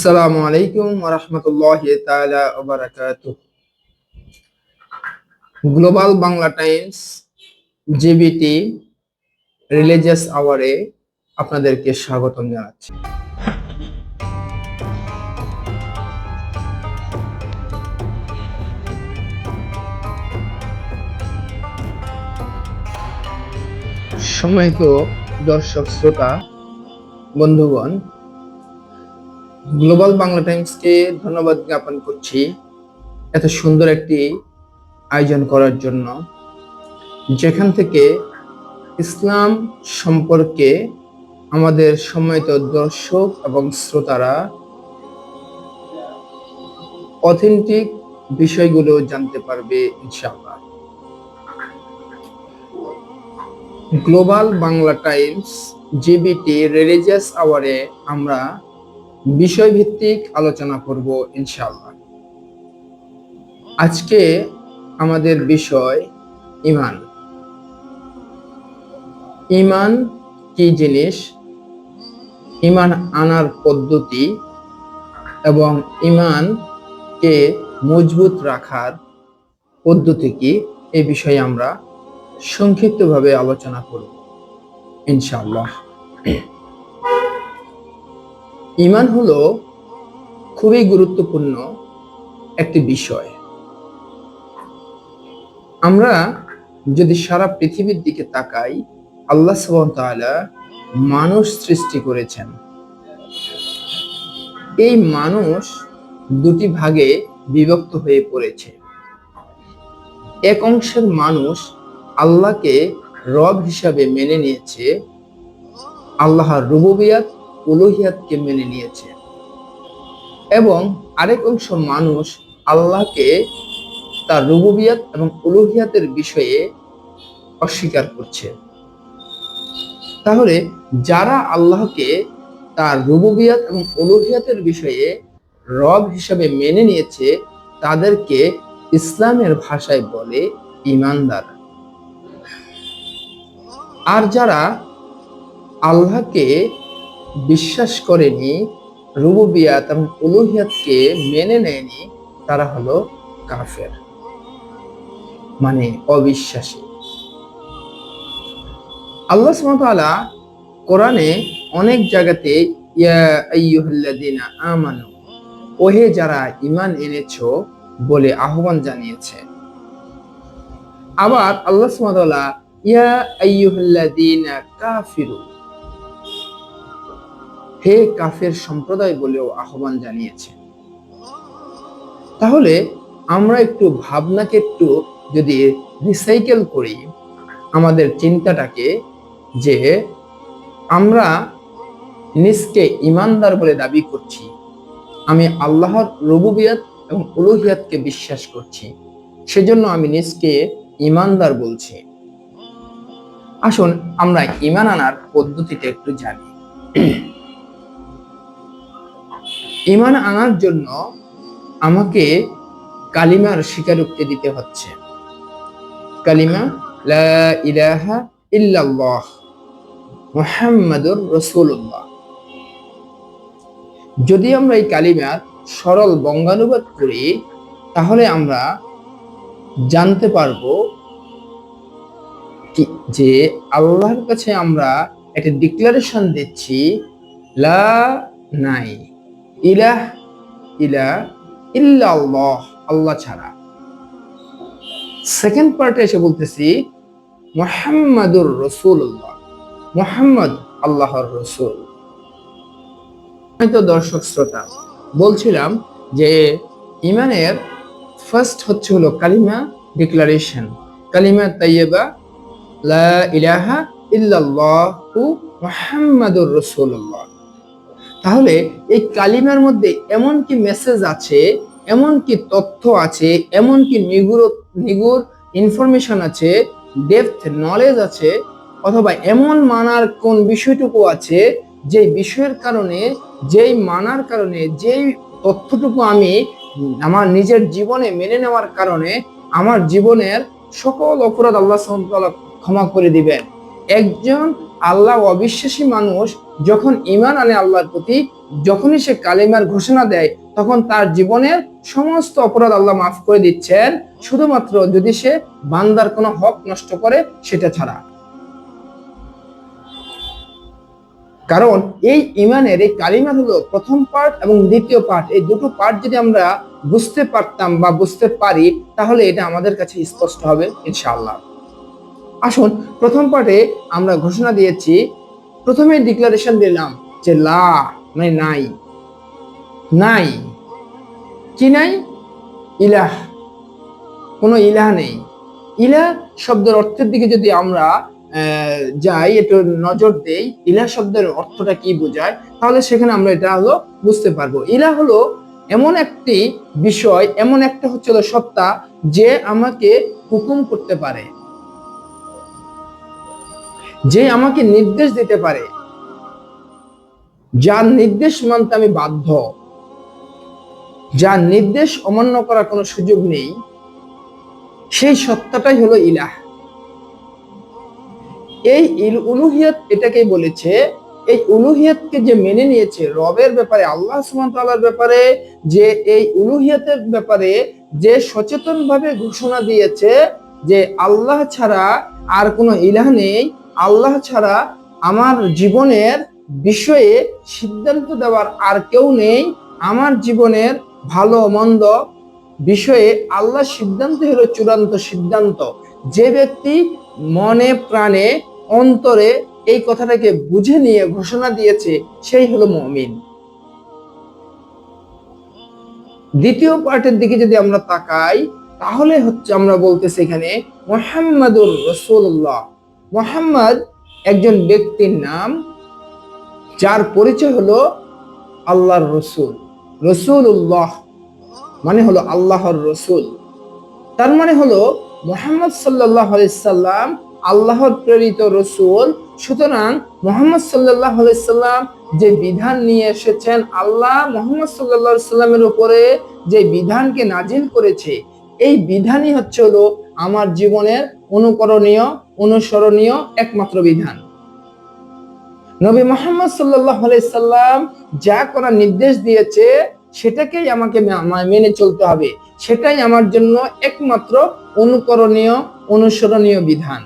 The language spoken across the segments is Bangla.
আসসালামু আলাইকুম রহমতুল্লাহ বারাকাতুহু global Bangla times GBT religious আওয়ারে আপনাদেরকে স্বাগতম জানাচ্ছি। সময়ত দর্শক, শ্রোতা, বন্ধুগণ গ্লোবাল বাংলা টাইমসকে ধন্যবাদ জ্ঞাপন করছি এত সুন্দর একটি আয়োজন করার জন্য। যেখান থেকে ইসলাম সম্পর্কে আমাদের সম্মানিত দর্শক এবং শ্রোতারা অথেন্টিক বিষয়গুলো জানতে পারবে ইনশাআল্লাহ। Global Bangla times GBT religious আওয়ারে আমরা বিষয়ভিত্তিক আলোচনা করব ইনশাআল্লাহ। আজকে আমাদের বিষয় ইমান। ইমান কি জিনিস? ইমান আনার পদ্ধতি এবং ইমানকে মজবুত রাখার পদ্ধতি কি? এই বিষয়ে আমরা সংক্ষিপ্তভাবে আলোচনা করব ইনশাআল্লাহ। ইমান হলো খুবই গুরুত্বপূর্ণ একটি বিষয়। আমরা যদি সারা পৃথিবীর দিকে তাকাই, আল্লাহ তাআলা মানুষ সৃষ্টি করেছেন। এই মানুষ দুটি ভাগে বিভক্ত হয়ে পড়েছে। এক অংশের মানুষ আল্লাহকে রব হিসাবে মেনে নিয়েছে, আল্লাহর রুবুবিয়াত উলুহিয়াতকে মেনে নিয়েছে। এবং আরেক অংশ মানুষ আল্লাহকে তার রুবুবিয়াত এবং উলুহিয়াতের বিষয়ে অস্বীকার করছে। তাহলে যারা আল্লাহকে তার রুবুবিয়াত এবং উলুহিয়াতের বিষয়ে রব হিসাবে মেনে নিয়েছে, তাদেরকে ইসলামের ভাষায় বলে ইমানদার আর যারা আল্লাহকে বিশ্বাস করেনি রুবুবিয়াত এবং উলুহিয়াতকে মেনে নেয়নি, তারা হলো কাফের। মানে অবিশ্বাসী। আল্লাহ সুবহানাহু কোরআনে অনেক জায়গাতে, ইয়া আমানু, ওহে যারা ঈমান এনেছো বলে আহ্বান জানিয়েছে। আবার আল্লাহ সুবহানাহু ইয়া আইয়ুহাল্লাযিনা কাফিরু হে কাফের সম্প্রদায় বলেও আহ্বান জানিয়েছে। তাহলে আমরা একটু ভাবনাকে একটু যদি রিসাইকেল করি, আমাদের চিন্তাটাকে যে আমরা নিজকে ইমানদার বলে দাবি করছি, আমি আল্লাহর রবুবিয়াত এবং উলুহিয়াতকে বিশ্বাস করছি, সেজন্য আমি নিজকে ইমানদার বলছি। আসুন আমরা ইমান আনার পদ্ধতিটা একটু জানি। ইমান আনার জন্য আমাকে কালিমার স্বীকারোক্তি দিতে হচ্ছে। কালিমা যদি আমরা এই কালিমার সরল বঙ্গানুবাদ করি, তাহলে আমরা জানতে পারব যে আল্লাহর কাছে আমরা একটা ডিক্লারেশন দিচ্ছি, লা নাই। ইলাহ ইলা ইল্লাল্লাহ, আল্লাহ ছাড়া। সেকেন্ড পার্টে এসে বলতেছি, মোহাম্মদুর রসুল্লাহ মোহাম্মদ আল্লাহর রসুল। তো দর্শক শ্রোতা, বলছিলাম যে ইমানের ফার্স্ট হচ্ছে হলো কালিমা ডিক্লারেশন কালিমা তাইয়েবা লা ইলাহা ইল্লাল্লাহু মুহাম্মাদুর রাসূলুল্লাহ। তাহলে এই কালিমার মধ্যে এমন কি মেসেজ আছে, এমন কি তথ্য আছে, এমন কি নিগুড় নিগুড় ইনফরমেশন আছে ডেপথ নলেজ আছে, অথবা এমন মানার কোন বিষয়টুকু আছে যে বিষয়ের কারণে, যেই মানার কারণে, যেই তথ্যটুকু আমি আমার নিজের জীবনে মেনে নেওয়ার কারণে আমার জীবনের সকল অপরাধ আল্লাহ ক্ষমা করে দিবেন। একজন আল্লাহ অবিশ্বাসী মানুষ, যখন ইমান আনে আল্লাহর প্রতি, যখনই সে কালিমার ঘোষণা দেয়, তখন তার জীবনের সমস্ত অপরাধ আল্লাহ মাফ করে দিচ্ছেন। শুধুমাত্র যদি সে বান্দার কোনো হক নষ্ট করে, সেটা ছাড়া। কারণ এই ইমানের এই কালিমা হলো প্রথম পার্ট এবং দ্বিতীয় পার্ট এই দুটো পার্ট যদি আমরা বুঝতে পারতাম বা বুঝতে পারি, তাহলে এটা আমাদের কাছে স্পষ্ট হবে, ইনশাআল্লাহ। আসুন, প্রথম পার্টে আমরা ঘোষণা দিয়েছি, প্রথমে ডিক্লারেশন দিলাম যে লা মানে নাই। নাই। কি নাই? ইলাহ। কোনো ইলাহ নেই। ইলা শব্দের অর্থের দিকে যদি আমরা যাই, একটু নজর দেই ইলা শব্দের অর্থটা কি বোঝায়, তাহলে সেখানে আমরা এটা হলো বুঝতে পারব। ইলা হলো এমন একটি বিষয়, এমন একটা হচ্ছে সত্তা, যে আমাকে হুকুম করতে পারে। যে আমাকে নির্দেশ দিতে পারে। যার নির্দেশ মানতে আমি বাধ্য। যার নির্দেশ অমান্য করার কোনো সুযোগ নেই। সেই সত্তাটাই হলো ইলাহ। এই ইল- উলুহিয়ত এটাকেই বলেছে, এই উলুহিয়তকে যে মেনে নিয়েছে রবের ব্যাপারে, আল্লাহ তাআলার ব্যাপারে, যে এই উলুহিয়তের ব্যাপারে যে সচেতন ভাবে ঘোষণা দিয়েছে যে আল্লাহ ছাড়া আর কোনো ইলাহ নেই আল্লাহ ছাড়া আমার জীবনের বিষয়ে সিদ্ধান্ত দেওয়ার আর কেউ নেই। আমার জীবনের ভালো মন্দ বিষয়ে আল্লাহ সিদ্ধান্ত হলো চূড়ান্ত সিদ্ধান্ত। যে ব্যক্তি মনে প্রাণে অন্তরে এই কথাটাকে বুঝে নিয়ে ঘোষণা দিয়েছে, সেই হলো মমিন। দ্বিতীয় পার্টের দিকে যদি আমরা তাকাই, তাহলে হচ্ছে আমরা বলতেছি এখানে মোহাম্মদুর রসুল্লাহ মোহাম্মদ একজন ব্যক্তির নাম, যার পরিচয় হলো আল্লাহর রসুল। রসুল উল্লাহ মানে হলো আল্লাহর রসুল। তার মানে হলো মোহাম্মদ সাল্লাম আল্লাহর প্রেরিত রসুল। সুতরাং মোহাম্মদ সাল্লাহ সাল্লাম যে বিধান নিয়ে এসেছেন, আল্লাহ মোহাম্মদ সাল্লাহ সাল্লামের উপরে যে বিধানকে নাজিল করেছে, এই বিধানই হচ্ছে হলো আমার জীবনের অনুকরণীয় অনুসরণীয় একমাত্র বিধান। নবী মোহাম্মদ সাল্লাম যা করার নির্দেশ দিয়েছে, সেটাকেই আমাকে মেনে চলতে হবে। সেটাই আমার জন্য একমাত্র অনুকরণীয়, অনুসরণীয় বিধান।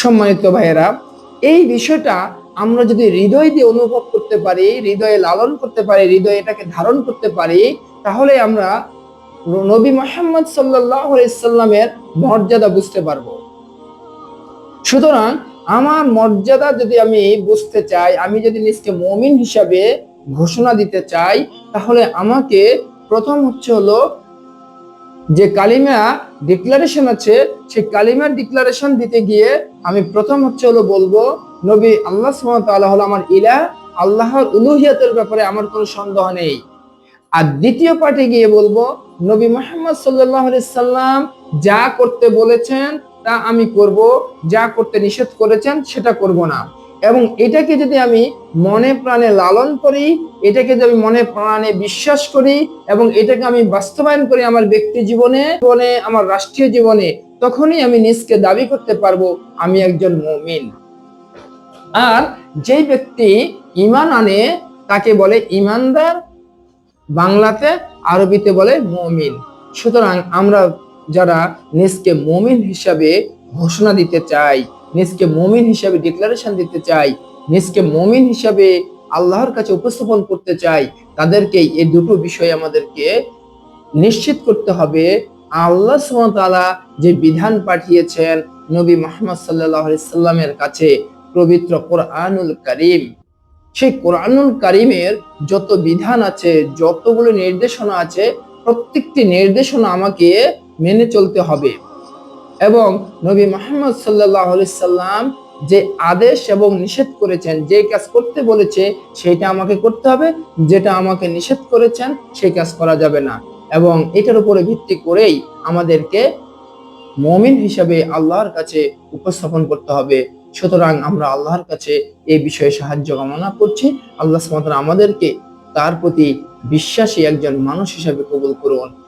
সম্মানিত ভাইয়েরা, এই বিষয়টা আমরা যদি হৃদয় দিয়ে অনুভব করতে পারি, হৃদয়ে লালন করতে পারি, হৃদয়ে এটাকে ধারণ করতে পারি, তাহলে আমরা নবী মোহাম্মদ সাল্লাহ সাল্লামের মর্যাদা বুঝতে পারব। সুতরাং আমার মর্যাদা যদি আমি বুঝতে চাই, আমি যদি নিজকে মমিন হিসাবে ঘোষণা দিতে চাই, তাহলে আমাকে প্রথম হচ্ছে হলো যে কালিমা ডিক্লারেশন আছে, সেই কালিমার ডিক্লারেশন দিতে গিয়ে আমি প্রথম হচ্ছে হলো বলব, নবী আল্লাহ তাআলা হলো আমার ইলা আল্লাহর উলুহিয়াতের ব্যাপারে আমার কোনো সন্দেহ নেই। আর দ্বিতীয় পার্টে গিয়ে বলব, নবী মোহাম্মদ সাল্লাহ সাল্লাম যা করতে বলেছেন তা আমি করব, যা করতে নিষেধ করেছেন সেটা করব না। এবং এটাকে যদি আমি মনে প্রাণে লালন করি, এটাকে যদি আমি মনে প্রাণে বিশ্বাস করি এবং এটাকে আমি বাস্তবায়ন করি আমার ব্যক্তি জীবনে জীবনে, আমার রাষ্ট্রীয় জীবনে, তখনই আমি নিজকে দাবি করতে পারব, আমি একজন মমিন। আর যে ব্যক্তি ইমান আনে, তাকে বলে ইমানদার বাংলাতে, আরবিতে বলে মমিন। সুতরাং আমরা যারা নিজকে মমিন হিসাবে ঘোষণা দিতে চাই নিজকে মমিন হিসাবে ডিক্লারেশন দিতে চাই নিজকে মমিন হিসাবে আল্লাহর কাছে উপস্থাপন করতে চাই তাদেরকে এই দুটো বিষয় আমাদেরকে নিশ্চিত করতে হবে। আল্লাহ সুবহানাহু যে বিধান পাঠিয়েছেন নবী মোহাম্মদ সাল্লাহ সাল্লামের কাছে পবিত্র কোরআনুল করিম। সেই কোরআনুল করিমের যত বিধান আছে, যতগুলো নির্দেশনা আছে, প্রত্যেকটি নির্দেশনা আমাকে মেনে চলতে হবে। এবং নবী মোহাম্মদ সাল্লাহ সাল্লাম যে আদেশ এবং নিষেধ করেছেন, যে কাজ করতে বলেছে, সেটা আমাকে করতে হবে। যেটা আমাকে নিষেধ করেছেন, সেই কাজ করা যাবে না। এবং এটার উপরে ভিত্তি করেই আমাদেরকে মমিন হিসাবে আল্লাহর কাছে উপস্থাপন করতে হবে। সুতরাং আমরা আল্লাহর কাছে এই বিষয়ে সাহায্য কামনা করছি। আল্লাহ আমাদেরকে তার প্রতি বিশ্বাসী একজন মানুষ হিসাবে কবুল করুন।